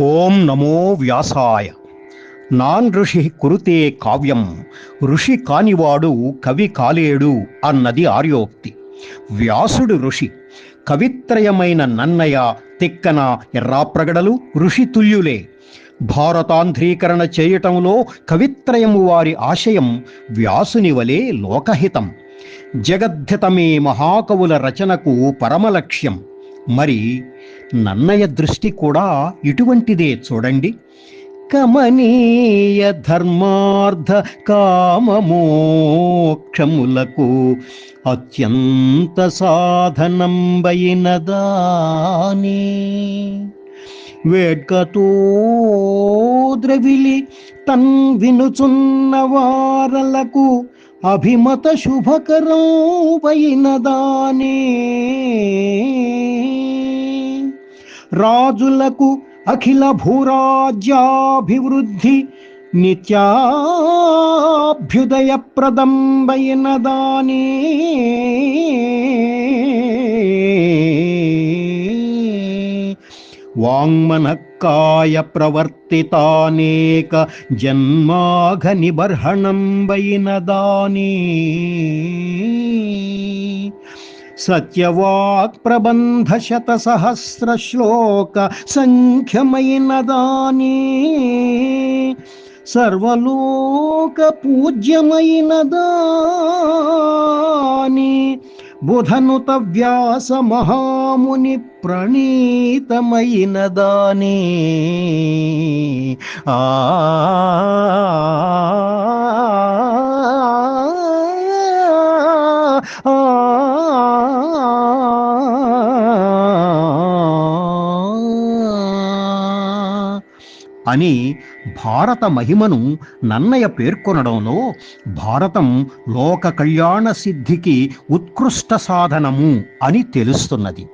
ఓం నమో వ్యాసాయ. Non ఋషి కురుతే కావ్యం ఋషి కానివాడు కవి కాలేడు అన్నది ఆర్యోక్తి. వ్యాసుడు ఋషి కవిత్రయమైన నన్నయ తిక్కన ఎర్రాప్రగడలు ఋషి తుల్యులే. భారతాంధ్రీకరణ చేయటంలో కవిత్రయము వారి ఆశయం వ్యాసుని వలె లోకహితం. జగద్ధితమే మహాకవుల రచనకు పరమలక్ష్యం. మరి నన్నయ దృష్టి కూడా ఇటువంటిదే చూడండి. కమనీయ ధర్మార్థ కామమోక్షములకు అత్యంత సాధనంబైనదాని వేడ్కతో ద్రవిలి తన్ వినుచున్న వారలకు అభిమత శుభకరం వైనదానే రాజులకు అఖిల భూరాజ్యాభివృద్ధి నిత్యాభ్యుదయప్రదంబైన దాని. వాంగ్మనక్కాయ ప్రవర్తితానేక జన్మాఘ నిబర్హణంబైన सत्यवाक्प्रबन्धशतसहस्रश्लोक सङ्ख्यमयिनदाने सर्वलोकपूज्यमयिनदाने बुधनुत व्यासमहामुनिप्रणीतमयिनदाने आ అని భారత మహిమను నన్నయ పేర్కొనడంలో భారతం లోక కళ్యాణ సిద్ధికి ఉత్కృష్ట సాధనము అని తెలుస్తున్నది.